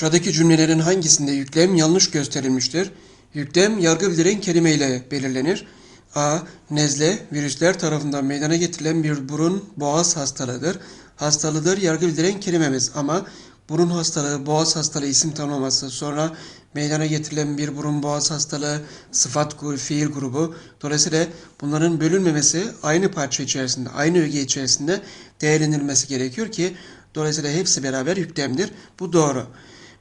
Aşağıdaki cümlelerin hangisinde yüklem yanlış gösterilmiştir? Yüklem yargı bildiren kelime ile belirlenir. A. Nezle, virüsler tarafından meydana getirilen bir burun boğaz hastalığıdır. Hastalığıdır yargı bildiren kelimemiz ama burun hastalığı, boğaz hastalığı isim tanımlaması, sonra meydana getirilen bir burun boğaz hastalığı, sıfat fiil grubu. Dolayısıyla bunların bölünmemesi aynı parça içerisinde, aynı öge içerisinde değerlendirilmesi gerekiyor ki dolayısıyla hepsi beraber yüklemdir. Bu doğru.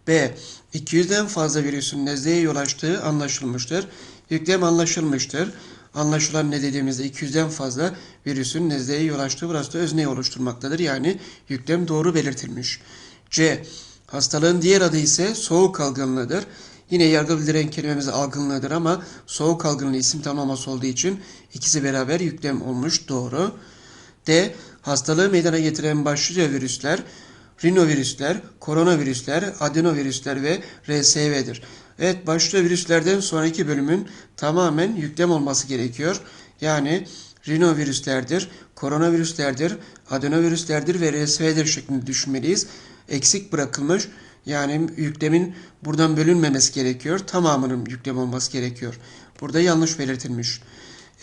B. 200'den fazla virüsün nezleye yol açtığı anlaşılmıştır. Yüklem anlaşılmıştır. Anlaşılan ne dediğimizde 200'den fazla virüsün nezleye yol açtığı burası da özneyi oluşturmaktadır. Yani yüklem doğru belirtilmiş. C. Hastalığın diğer adı ise soğuk algınlığıdır. Yine yargı bildiren kelimemiz algınlığıdır ama soğuk algınlığı isim tanımlaması olduğu için ikisi beraber yüklem olmuş. Doğru. D. Hastalığı meydana getiren başlıca virüsler rinovirüsler, koronavirüsler, adenovirüsler ve RSV'dir. Evet başlıca virüslerden sonraki bölümün tamamen yüklem olması gerekiyor. Yani rinovirüslerdir, koronavirüslerdir, adenovirüslerdir ve RSV'dir şeklinde düşünmeliyiz. Eksik bırakılmış yani yüklemin buradan bölünmemesi gerekiyor. Tamamının yüklem olması gerekiyor. Burada yanlış belirtilmiş.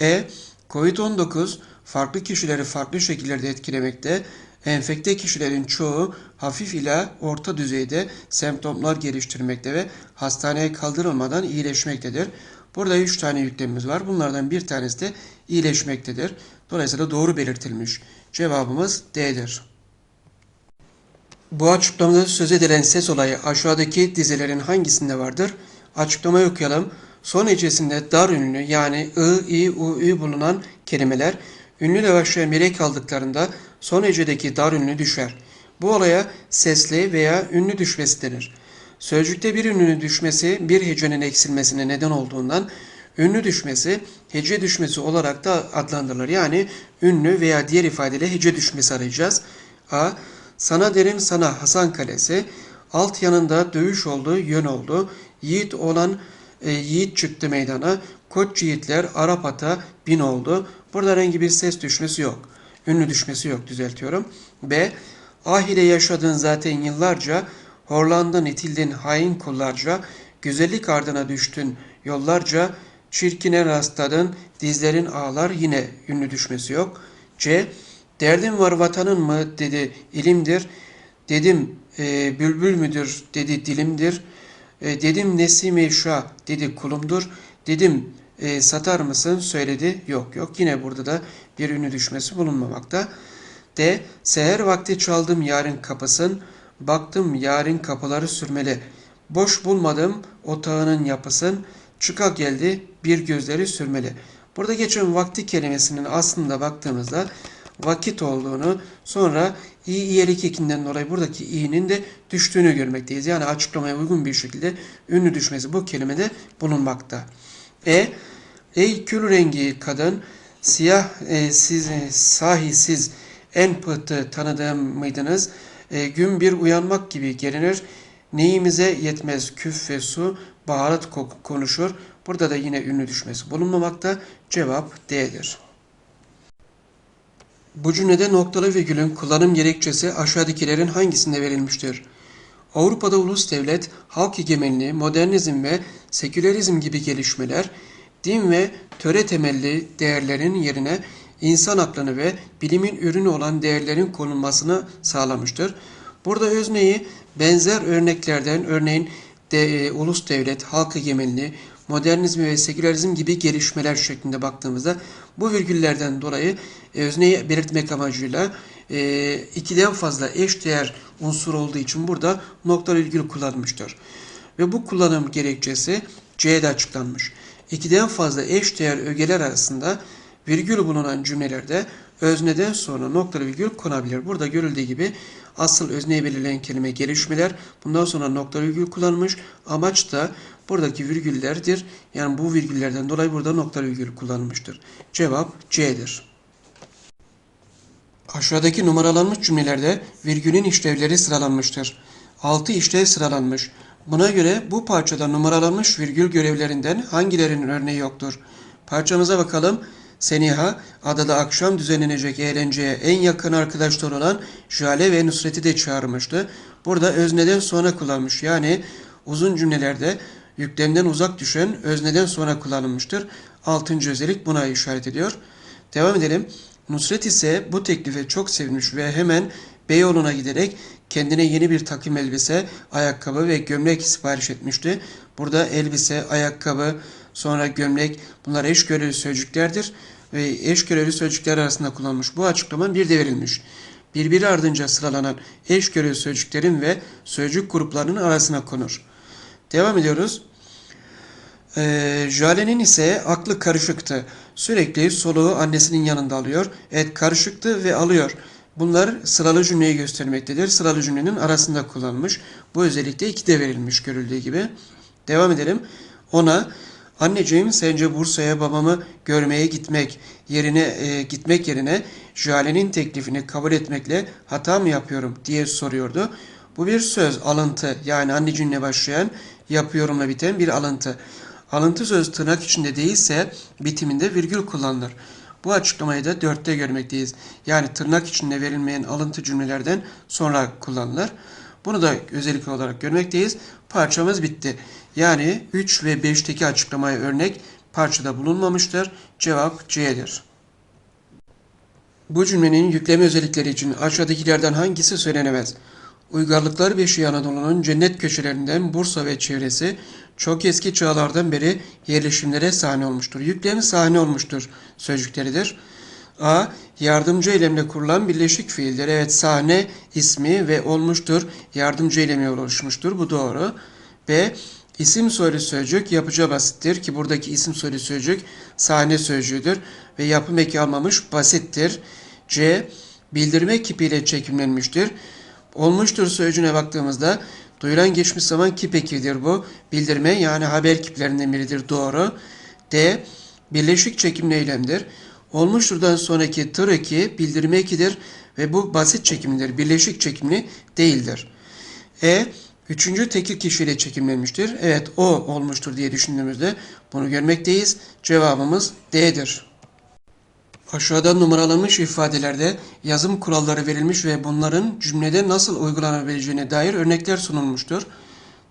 E. Covid-19 farklı kişileri farklı şekillerde etkilemekte. Enfekte kişilerin çoğu hafif ila orta düzeyde semptomlar geliştirmekte ve hastaneye kaldırılmadan iyileşmektedir. Burada 3 tane yüklemimiz var. Bunlardan bir tanesi de iyileşmektedir. Dolayısıyla doğru belirtilmiş. Cevabımız D'dir. Bu açıklamada söz edilen ses olayı aşağıdaki dizelerin hangisinde vardır? Açıklamayı okuyalım. Son hecesinde dar ünlü yani ı, i, u, ü bulunan kelimeler ünlüyle başlayan melek aldıklarında son hecedeki dar ünlü düşer. Bu olaya sesli veya ünlü düşmesi denir. Sözcükte bir ünlünün düşmesi bir hecenin eksilmesine neden olduğundan ünlü düşmesi hece düşmesi olarak da adlandırılır. Yani ünlü veya diğer ifadeyle hece düşmesi arayacağız. A. Sana derim sana Hasan Kalesi. Alt yanında dövüş oldu, yön oldu. Yiğit olan e, yiğit çıktı meydana. Koç yiğitler Arap ata bin oldu. Burada herhangi bir ses düşmesi yok. Ünlü düşmesi yok düzeltiyorum. B. Ah ile yaşadın zaten yıllarca. Horlandın itildin hain kullarca. Güzellik ardına düştün yollarca. Çirkine rastladın dizlerin ağlar yine ünlü düşmesi yok. C. Derdin var vatanın mı dedi ilimdir. Dedim e, bülbül müdür dedi dilimdir. E, dedim Nesimi Şah dedi kulumdur. Dedim e, satar mısın söyledi yok yok yine burada da bir ünlü düşmesi bulunmamakta. D. Seher vakti çaldım yarın kapısın. Baktım yarın kapıları sürmeli. Boş bulmadım otağının yapısın. Çıka geldi bir gözleri sürmeli. Burada geçen vakti kelimesinin aslında baktığımızda vakit olduğunu sonra i iyelik ekinden dolayı buradaki i'nin de düştüğünü görmekteyiz. Yani açıklamaya uygun bir şekilde ünlü düşmesi bu kelimede bulunmakta. E. Ey kül rengi kadın siyah e, siz e, sahi siz en pıhtı tanıdığım mıydınız? E, gün bir uyanmak gibi gelinir. Neyimize yetmez küf ve su baharat koku konuşur. Burada da yine ünlü düşmesi bulunmamakta. Cevap D'dir. Bu cümlede noktalı virgülün kullanım gerekçesi aşağıdakilerin hangisinde verilmiştir? Avrupa'da ulus devlet, halk egemenliği, modernizm ve sekülerizm gibi gelişmeler, din ve töre temelli değerlerin yerine insan aklını ve bilimin ürünü olan değerlerin konulmasını sağlamıştır. Burada özneyi benzer örneklerden örneğin de, e, ulus devlet, halk egemenliği, modernizm ve sekülerizm gibi gelişmeler şeklinde baktığımızda bu virgüllerden dolayı e, özneyi belirtmek amacıyla e, ikiden fazla eş değer unsur olduğu için burada nokta virgül kullanmıştır. Ve bu kullanım gerekçesi C'de açıklanmış. İkiden fazla eş değer ögeler arasında virgül bulunan cümlelerde özneden sonra noktalı virgül konabilir. Burada görüldüğü gibi asıl özneye belirlenen kelime gelişmeler. Bundan sonra noktalı virgül kullanılmış. Amaç da buradaki virgüllerdir. Yani bu virgüllerden dolayı burada noktalı virgül kullanılmıştır. Cevap C'dir. Aşağıdaki numaralanmış cümlelerde virgülün işlevleri sıralanmıştır. 6 işlev sıralanmış. Buna göre bu parçada numaralanmış virgül görevlerinden hangilerinin örneği yoktur? Parçamıza bakalım. Seniha, adada akşam düzenlenecek eğlenceye en yakın arkadaşlar olan Jale ve Nusret'i de çağırmıştı. Burada özneden sonra kullanmış. Yani uzun cümlelerde yüklemden uzak düşen özneden sonra kullanılmıştır. Altıncı özellik buna işaret ediyor. Devam edelim. Nusret ise bu teklife çok sevinmiş ve hemen Beyoğlu'na giderek kendine yeni bir takım elbise, ayakkabı ve gömlek sipariş etmişti. Burada elbise, ayakkabı, sonra gömlek bunlar eş göreli sözcüklerdir ve eş göreli sözcükler arasında kullanılmış. Bu açıklama bir de verilmiş. Birbiri ardınca sıralanan eş göreli sözcüklerin ve sözcük gruplarının arasına konur. Devam ediyoruz. Ee, Jale'nin ise aklı karışıktı. Sürekli soluğu annesinin yanında alıyor. Evet karışıktı ve alıyor. Bunlar sıralı cümleyi göstermektedir. Sıralı cümlenin arasında kullanılmış. Bu özellikle iki de verilmiş görüldüğü gibi. Devam edelim. Ona anneciğim sence Bursa'ya babamı görmeye gitmek yerine e, gitmek yerine Jale'nin teklifini kabul etmekle hata mı yapıyorum diye soruyordu. Bu bir söz alıntı yani anneciğimle başlayan yapıyorumla biten bir alıntı. Alıntı söz tırnak içinde değilse bitiminde virgül kullanılır. Bu açıklamayı da dörtte görmekteyiz. Yani tırnak içinde verilmeyen alıntı cümlelerden sonra kullanılır. Bunu da özellik olarak görmekteyiz. Parçamız bitti. Yani 3 ve 5'teki açıklamaya örnek parçada bulunmamıştır. Cevap C'dir. Bu cümlenin yükleme özellikleri için aşağıdakilerden hangisi söylenemez? Uygarlıklar Beşiği Anadolu'nun cennet köşelerinden Bursa ve çevresi çok eski çağlardan beri yerleşimlere sahne olmuştur. Yüklemi sahne olmuştur sözcükleridir. A. Yardımcı eylemle kurulan birleşik fiildir. Evet sahne ismi ve olmuştur. Yardımcı eylemi oluşmuştur. Bu doğru. B. İsim soylu sözcük yapıcı basittir ki buradaki isim soylu sözcük sahne sözcüğüdür ve yapım eki almamış basittir. C. Bildirme kipiyle çekimlenmiştir. Olmuştur sözcüğüne baktığımızda duyulan geçmiş zaman kip ekidir bu. Bildirme yani haber kiplerinden biridir doğru. D. Birleşik çekimli eylemdir. Olmuşturdan sonraki tır eki bildirme ekidir ve bu basit çekimlidir. Birleşik çekimli değildir. E. Üçüncü tekil kişiyle çekimlenmiştir. Evet o olmuştur diye düşündüğümüzde bunu görmekteyiz. Cevabımız D'dir. Aşağıda numaralanmış ifadelerde yazım kuralları verilmiş ve bunların cümlede nasıl uygulanabileceğine dair örnekler sunulmuştur.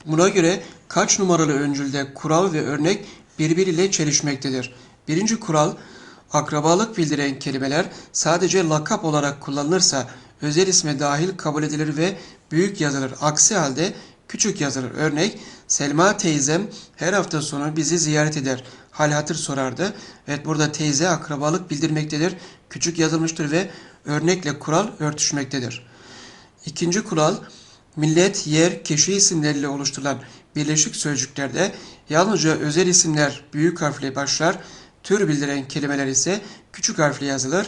Buna göre kaç numaralı öncülde kural ve örnek birbiriyle çelişmektedir. Birinci kural, akrabalık bildiren kelimeler sadece lakap olarak kullanılırsa özel isme dahil kabul edilir ve büyük yazılır. Aksi halde küçük yazılır. Örnek, Selma teyzem her hafta sonu bizi ziyaret eder. Hal hatır sorardı. Evet burada teyze akrabalık bildirmektedir. Küçük yazılmıştır ve örnekle kural örtüşmektedir. İkinci kural, millet, yer, kişi isimleriyle oluşturulan birleşik sözcüklerde yalnızca özel isimler büyük harfle başlar, tür bildiren kelimeler ise küçük harfle yazılır.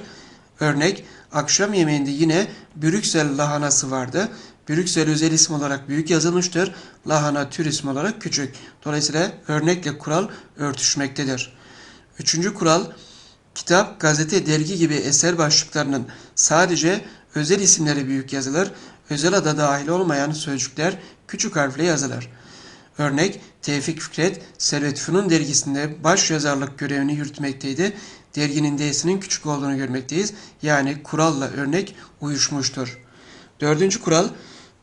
Örnek, akşam yemeğinde yine Brüksel lahanası vardı. Brüksel özel isim olarak büyük yazılmıştır. Lahana tür isim olarak küçük. Dolayısıyla örnekle kural örtüşmektedir. Üçüncü kural, kitap, gazete, dergi gibi eser başlıklarının sadece özel isimleri büyük yazılır. Özel ada dahil olmayan sözcükler küçük harfle yazılır. Örnek, Tevfik Fikret, Servet Fünun dergisinde baş yazarlık görevini yürütmekteydi. Derginin D'sinin küçük olduğunu görmekteyiz. Yani kuralla örnek uyuşmuştur. Dördüncü kural,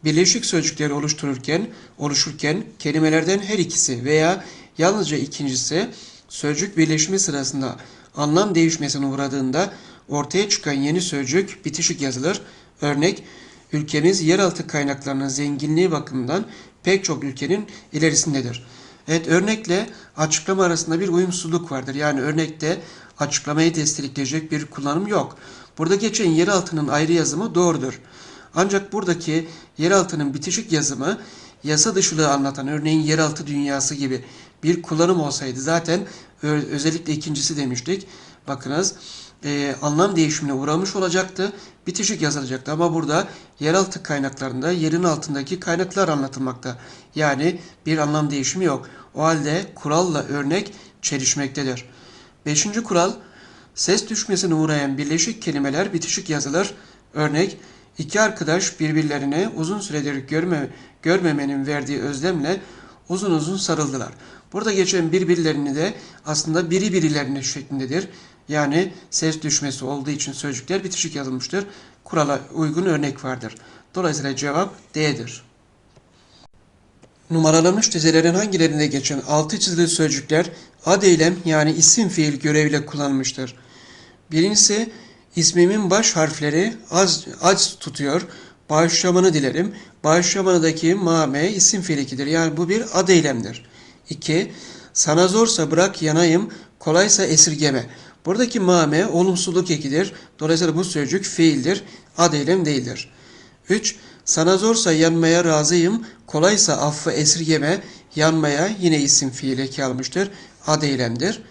birleşik sözcükleri oluştururken, oluşurken kelimelerden her ikisi veya yalnızca ikincisi sözcük birleşimi sırasında anlam değişmesine uğradığında ortaya çıkan yeni sözcük bitişik yazılır. Örnek, ülkemiz yeraltı kaynaklarının zenginliği bakımından pek çok ülkenin ilerisindedir. Evet örnekle açıklama arasında bir uyumsuzluk vardır. Yani örnekte açıklamayı destekleyecek bir kullanım yok. Burada geçen yeraltının ayrı yazımı doğrudur. Ancak buradaki yeraltının bitişik yazımı yasa dışılığı anlatan örneğin yeraltı dünyası gibi bir kullanım olsaydı zaten özellikle ikincisi demiştik. Bakınız e, anlam değişimine uğramış olacaktı. Bitişik yazılacaktı ama burada yeraltı kaynaklarında yerin altındaki kaynaklar anlatılmakta. Yani bir anlam değişimi yok. O halde kuralla örnek çelişmektedir. Beşinci kural ses düşmesine uğrayan birleşik kelimeler bitişik yazılır. Örnek iki arkadaş birbirlerine uzun süredir görme, görmemenin verdiği özlemle uzun uzun sarıldılar. Burada geçen birbirlerini de aslında biri birilerine şeklindedir. Yani ses düşmesi olduğu için sözcükler bitişik yazılmıştır. Kurala uygun örnek vardır. Dolayısıyla cevap D'dir. Numaralanmış dizelerin hangilerinde geçen altı çizili sözcükler ad eylem yani isim fiil göreviyle kullanılmıştır? Birincisi ismimin baş harfleri az, az tutuyor. Bağışlamanı dilerim. Bağışlamanıdaki mame isim fiilikidir. Yani bu bir ad eylemdir. 2. Sana zorsa bırak yanayım, kolaysa esirgeme. Buradaki mame olumsuzluk ekidir. Dolayısıyla bu sözcük fiildir, ad eylem değildir. 3. Sana zorsa yanmaya razıyım, kolaysa affı esirgeme, yanmaya yine isim fiil eki almıştır, ad eylemdir.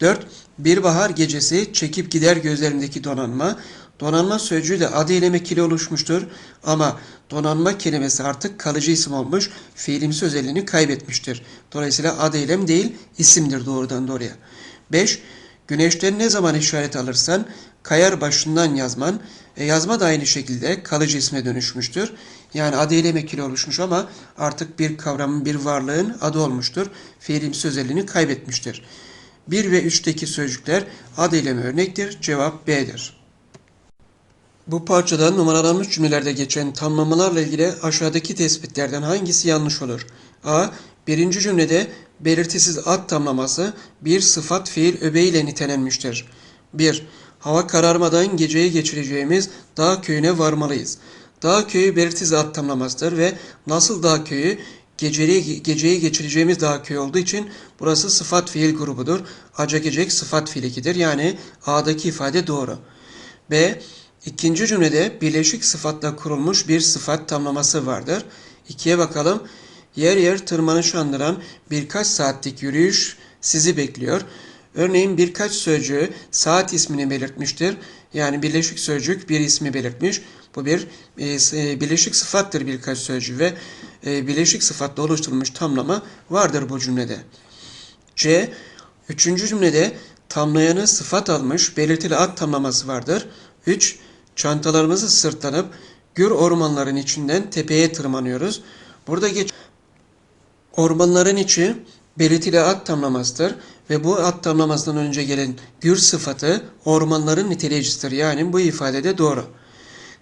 4. Bir bahar gecesi çekip gider gözlerimdeki donanma. Donanma sözcüğü de ad eylem ekili oluşmuştur ama donanma kelimesi artık kalıcı isim olmuş, fiilimsi özelliğini kaybetmiştir. Dolayısıyla ad eylem değil, isimdir doğrudan doğruya. 5. Güneşten ne zaman işaret alırsan kayar başından yazman. E, yazma da aynı şekilde kalıcı isme dönüşmüştür. Yani adı eylem ekili oluşmuş ama artık bir kavramın, bir varlığın adı olmuştur. Fiilimsi özelliğini kaybetmiştir. 1 ve 3'teki sözcükler ad eylemi örnektir. Cevap B'dir. Bu parçada numaralanmış cümlelerde geçen tamlamalarla ilgili aşağıdaki tespitlerden hangisi yanlış olur? A. Birinci cümlede belirtisiz ad tamlaması bir sıfat fiil öbeğiyle nitelenmiştir. 1. Hava kararmadan geceyi geçireceğimiz dağ köyüne varmalıyız. Dağ köyü belirtisiz ad tamlamasıdır ve nasıl dağ köyü geceyi, geceyi geçireceğimiz dağ köyü olduğu için burası sıfat fiil grubudur. Aca gecek sıfat fiil ikidir. Yani A'daki ifade doğru. B. İkinci cümlede birleşik sıfatla kurulmuş bir sıfat tamlaması vardır. İkiye bakalım. Yer yer tırmanış andıran birkaç saatlik yürüyüş sizi bekliyor. Örneğin birkaç sözcüğü saat ismini belirtmiştir. Yani birleşik sözcük bir ismi belirtmiş. Bu bir e, birleşik sıfattır birkaç sözcüğü ve e, birleşik sıfatla oluşturulmuş tamlama vardır bu cümlede. C. Üçüncü cümlede tamlayanı sıfat almış belirtili ad tamlaması vardır. 3. Çantalarımızı sırtlanıp gür ormanların içinden tepeye tırmanıyoruz. Burada geç ormanların içi belirtili ad tamlamasıdır ve bu ad tamlamasından önce gelen gür sıfatı ormanların niteleyicisidir. Yani bu ifadede doğru.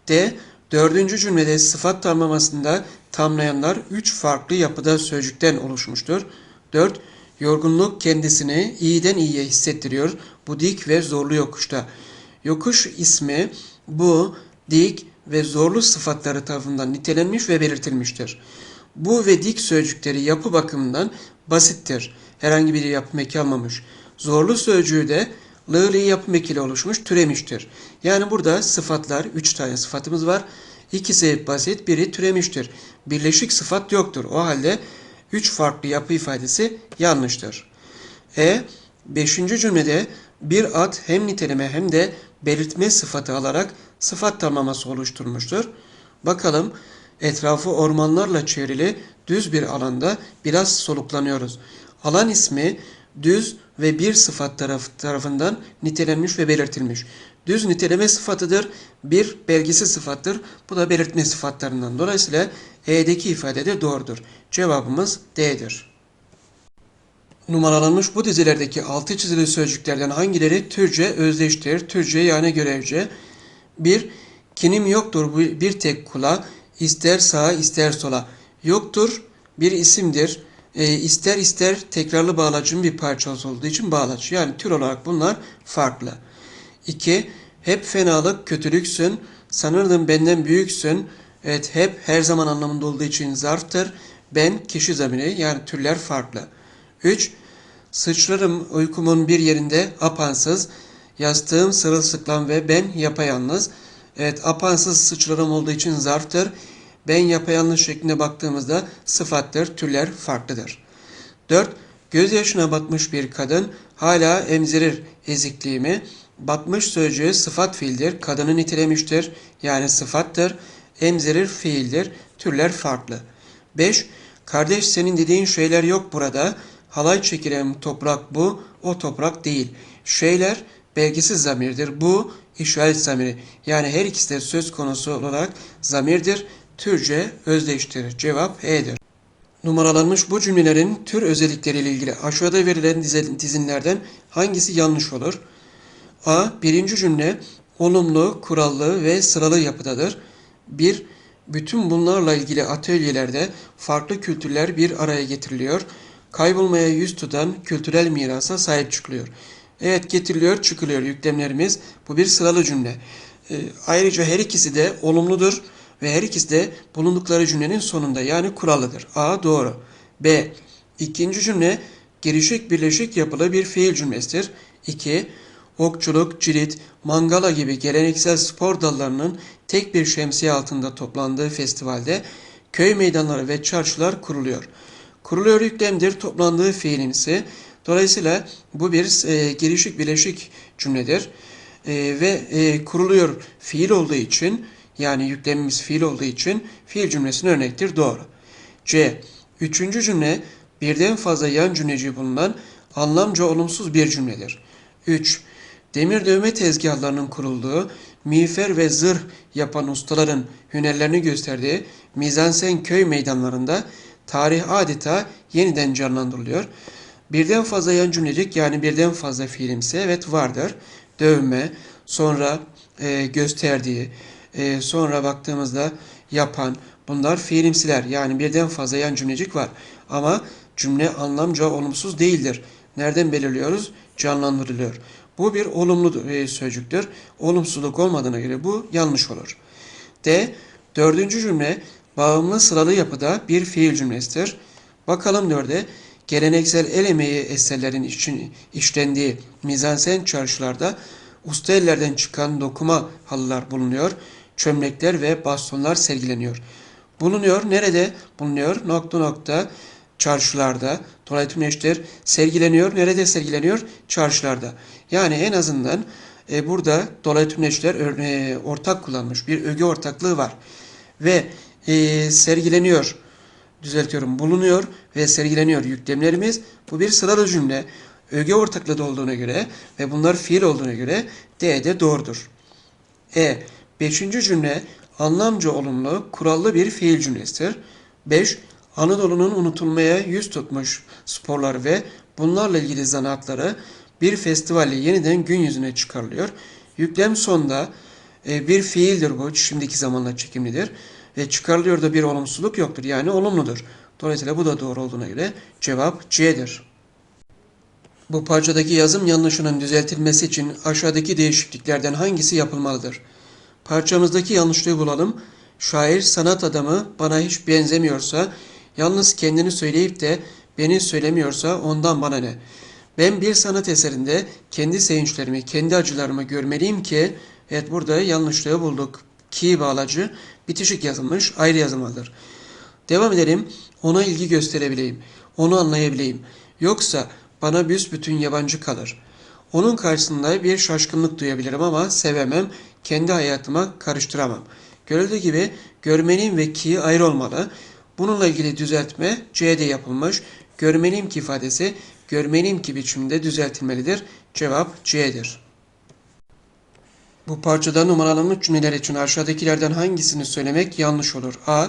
D. Dördüncü cümlede sıfat tamlamasında tamlayanlar üç farklı yapıda sözcükten oluşmuştur. 4. Yorgunluk kendisini iyiden iyiye hissettiriyor. Bu dik ve zorlu yokuşta. Yokuş ismi bu, dik ve zorlu sıfatları tarafından nitelenmiş ve belirtilmiştir. Bu ve dik sözcükleri yapı bakımından basittir. Herhangi bir yapım eki almamış. Zorlu sözcüğü de lığlı yapım ekiyle oluşmuş, türemiştir. Yani burada sıfatlar, üç tane sıfatımız var. İkisi basit, biri türemiştir. Birleşik sıfat yoktur. O halde üç farklı yapı ifadesi yanlıştır. E, beşinci cümlede bir ad hem niteleme hem de belirtme sıfatı alarak sıfat tamlaması oluşturmuştur. Bakalım etrafı ormanlarla çevrili düz bir alanda biraz soluklanıyoruz. Alan ismi düz ve bir sıfat taraf, tarafından nitelenmiş ve belirtilmiş. Düz niteleme sıfatıdır, bir belgisi sıfattır. Bu da belirtme sıfatlarından. Dolayısıyla E'deki ifade de doğrudur. Cevabımız D'dir. Numaralanmış bu dizilerdeki altı çizili sözcüklerden hangileri Türkçe özdeştir? Türkçe yani görevce. 1. Kinim yoktur bir tek kula, ister sağa ister sola. Yoktur bir isimdir. E, ister ister tekrarlı bağlacın bir parçası olduğu için bağlaç. Yani tür olarak bunlar farklı. 2. Hep fenalık kötülüksün, sanırdım benden büyüksün. Evet hep her zaman anlamında olduğu için zarftır. Ben kişi zamiri yani türler farklı. 3. Sıçrarım uykumun bir yerinde apansız, yastığım sırılsıklam ve ben yapayalnız. Evet apansız sıçrarım olduğu için zarftır. Ben yapayalnız şeklinde baktığımızda sıfattır, türler farklıdır. 4. Gözyaşına batmış bir kadın hala emzirir ezikliğimi. Batmış sözcüğü sıfat fiildir, kadını nitelemiştir yani sıfattır. Emzirir fiildir, türler farklı. 5. Kardeş senin dediğin şeyler yok burada. Halay çekilen toprak bu, o toprak değil. Şeyler belgisiz zamirdir. Bu işaret zamiri. Yani her ikisi de söz konusu olarak zamirdir. Türce özdeştir. Cevap E'dir. Numaralanmış bu cümlelerin tür özellikleriyle ilgili aşağıda verilen dizinlerden hangisi yanlış olur? A. Birinci cümle olumlu, kurallı ve sıralı yapıdadır. 1. Bütün bunlarla ilgili atölyelerde farklı kültürler bir araya getiriliyor. Kaybolmaya yüz tutan kültürel mirasa sahip çıkılıyor. Evet getiriliyor, çıkılıyor yüklemlerimiz. Bu bir sıralı cümle. Ee, ayrıca her ikisi de olumludur ve her ikisi de bulundukları cümlenin sonunda yani kurallıdır. A doğru. B. İkinci cümle gelişik birleşik yapılı bir fiil cümlesidir. 2. Okçuluk, cirit, mangala gibi geleneksel spor dallarının tek bir şemsiye altında toplandığı festivalde köy meydanları ve çarşılar kuruluyor. Kuruluyor yüklemdir, toplandığı fiilimsi. Dolayısıyla bu bir e, gelişik birleşik cümledir. E, ve e, kuruluyor fiil olduğu için yani yüklemimiz fiil olduğu için fiil cümlesinin örnektir. Doğru. C. Üçüncü cümle birden fazla yan cümleci bulunan anlamca olumsuz bir cümledir. 3. Demir dövme tezgahlarının kurulduğu, miğfer ve zırh yapan ustaların hünerlerini gösterdiği mizansen köy meydanlarında tarih adeta yeniden canlandırılıyor. Birden fazla yan cümlecik yani birden fazla fiilimsi evet vardır. Dövme, sonra e, gösterdiği, e, sonra baktığımızda yapan bunlar fiilimsiler yani birden fazla yan cümlecik var. Ama cümle anlamca olumsuz değildir. Nereden belirliyoruz? Canlandırılıyor. Bu bir olumlu e, sözcüktür. Olumsuzluk olmadığına göre bu yanlış olur. D. Dördüncü cümle bağımlı sıralı yapıda bir fiil cümlesidir. Bakalım dörde. Geleneksel el emeği eserlerin için işlendiği mizansen çarşılarda usta ellerden çıkan dokuma halılar bulunuyor. Çömlekler ve bastonlar sergileniyor. Bulunuyor. Nerede bulunuyor? Nokta nokta çarşılarda. Dolayısıyla eşittir sergileniyor. Nerede sergileniyor? Çarşılarda. Yani en azından e, burada dolaylı tümleçler e, ortak kullanmış. Bir öge ortaklığı var. Ve e, sergileniyor. Düzeltiyorum. Bulunuyor ve sergileniyor yüklemlerimiz. Bu bir sıralı cümle. Öge ortaklığı da olduğuna göre ve bunlar fiil olduğuna göre D de doğrudur. E. Beşinci cümle anlamca olumlu, kurallı bir fiil cümlesidir. 5. Anadolu'nun unutulmaya yüz tutmuş sporlar ve bunlarla ilgili zanaatları bir festivalle yeniden gün yüzüne çıkarılıyor. Yüklem sonda e, bir fiildir bu. Şimdiki zamanla çekimlidir. Ve çıkarılıyor da bir olumsuzluk yoktur. Yani olumludur. Dolayısıyla bu da doğru olduğuna göre cevap C'dir. Bu parçadaki yazım yanlışının düzeltilmesi için aşağıdaki değişikliklerden hangisi yapılmalıdır? Parçamızdaki yanlışlığı bulalım. Şair sanat adamı bana hiç benzemiyorsa, yalnız kendini söyleyip de beni söylemiyorsa ondan bana ne? Ben bir sanat eserinde kendi sevinçlerimi, kendi acılarımı görmeliyim ki, evet burada yanlışlığı bulduk. Ki bağlacı bitişik yazılmış, ayrı yazılmalıdır. Devam edelim. Ona ilgi gösterebileyim. Onu anlayabileyim. Yoksa bana büsbütün yabancı kalır. Onun karşısında bir şaşkınlık duyabilirim ama sevemem, kendi hayatıma karıştıramam. Görüldüğü gibi görmeliyim ve ki ayrı olmalı. Bununla ilgili düzeltme C'de yapılmış. Görmeliyim ki ifadesi görmeliyim ki biçimde düzeltilmelidir. Cevap C'dir. Bu parçada numaralanmış cümleler için aşağıdakilerden hangisini söylemek yanlış olur? A.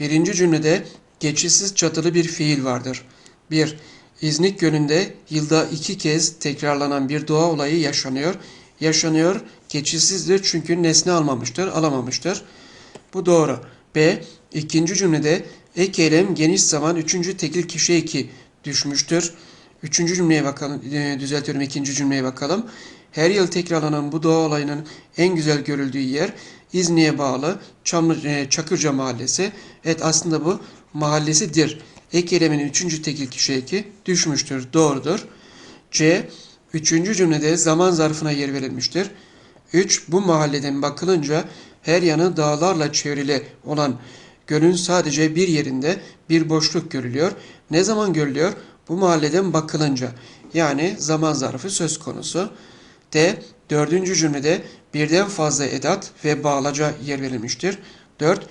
Birinci cümlede geçişsiz çatılı bir fiil vardır. 1. İznik Gölü'nde yılda iki kez tekrarlanan bir doğa olayı yaşanıyor. Yaşanıyor, geçişsizdir çünkü nesne almamıştır, alamamıştır. Bu doğru. B. İkinci cümlede ek eylem geniş zaman üçüncü tekil kişi eki düşmüştür. Üçüncü cümleye bakalım, e, düzeltiyorum ikinci cümleye bakalım. Her yıl tekrarlanan bu doğa olayının en güzel görüldüğü yer İzni'ye bağlı Çamlı, e, Çakırca Mahallesi. Evet aslında bu mahallesidir. Ek eylemin üçüncü tekil kişi eki düşmüştür. Doğrudur. C. Üçüncü cümlede zaman zarfına yer verilmiştir. 3. Bu mahalleden bakılınca her yanı dağlarla çevrili olan gölün sadece bir yerinde bir boşluk görülüyor. Ne zaman görülüyor? Bu mahalleden bakılınca. Yani zaman zarfı söz konusu. D. Dördüncü cümlede birden fazla edat ve bağlaca yer verilmiştir. 4.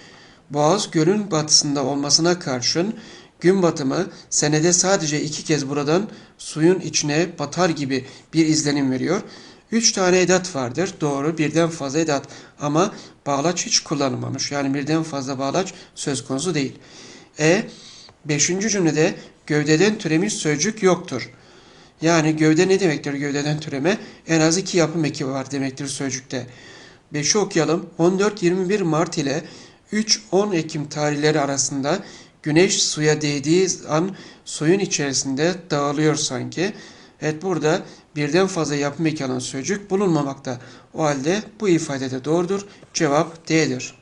Boğaz gölün batısında olmasına karşın gün batımı senede sadece iki kez buradan suyun içine batar gibi bir izlenim veriyor. Üç tane edat vardır. Doğru birden fazla edat ama bağlaç hiç kullanılmamış. Yani birden fazla bağlaç söz konusu değil. E. Beşinci cümlede gövdeden türemiş sözcük yoktur. Yani gövde ne demektir gövdeden türeme? En az iki yapım eki var demektir sözcükte. 5'i okuyalım. 14-21 Mart ile 3-10 Ekim tarihleri arasında güneş suya değdiği an suyun içerisinde dağılıyor sanki. Evet burada birden fazla yapım eki alan sözcük bulunmamakta. O halde bu ifade de doğrudur. Cevap D'dir.